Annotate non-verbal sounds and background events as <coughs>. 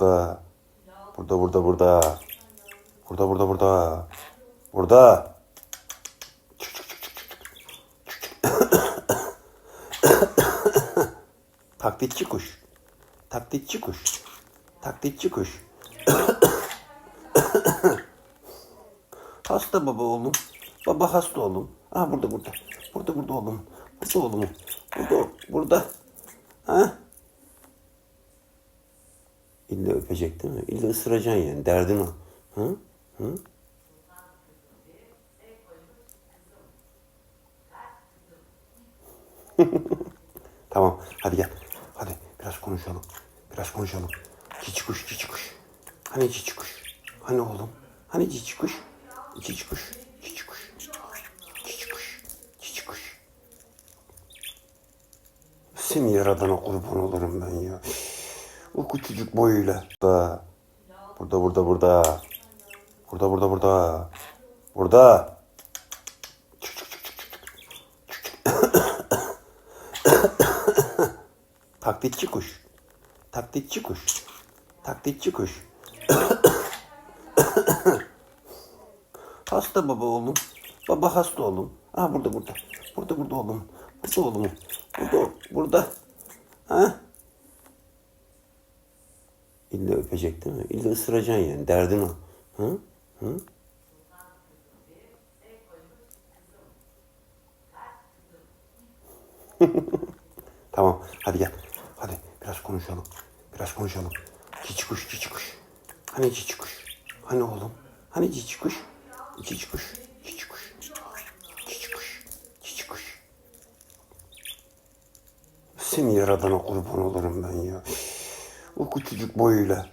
Burada. Burada burada burada. Burada burada burada. Burada. <coughs> Taklitçi kuş. Taklitçi kuş. Taklitçi kuş. <coughs> hasta baba oğlum. Baba hasta oğlum. Ha burada burada. Burada burada oğlum. Burada oğlum. Burada burada. Ha? İlla öpecek değil mi? İlla ısıracaksın yani. Derdin o. Hı? Hı? <laughs> tamam. Hadi gel. Hadi biraz konuşalım. Biraz konuşalım. Cici kuş, cici kuş. Hani cici kuş? Hani oğlum? Hani cici kuş? Cici kuş, cici kuş. Cici kuş, cici kuş. Seni yaradana kurban olurum ben ya. O küçücük boyuyla. Burada. Burada, burada, burada. Burada, burada, burada. Burada. Taklitçi kuş. Taklitçi kuş. Taklitçi kuş. hasta baba oğlum. Baba hasta oğlum. Ha burada burada. Burada burada oğlum. Burada oğlum. Burada burada. Ha? İlla öpecek değil mi? İlla ısıracaksın yani. Derdin o. Hı? Hı? <laughs> tamam. Hadi gel. Hadi biraz konuşalım. Biraz konuşalım. Cici kuş, cici kuş. Hani cici kuş? Hani oğlum? Hani cici kuş? Cici kuş, cici kuş. Cici kuş, cici kuş. Seni yaradana kurban olurum ben ya. O küçücük boyuyla.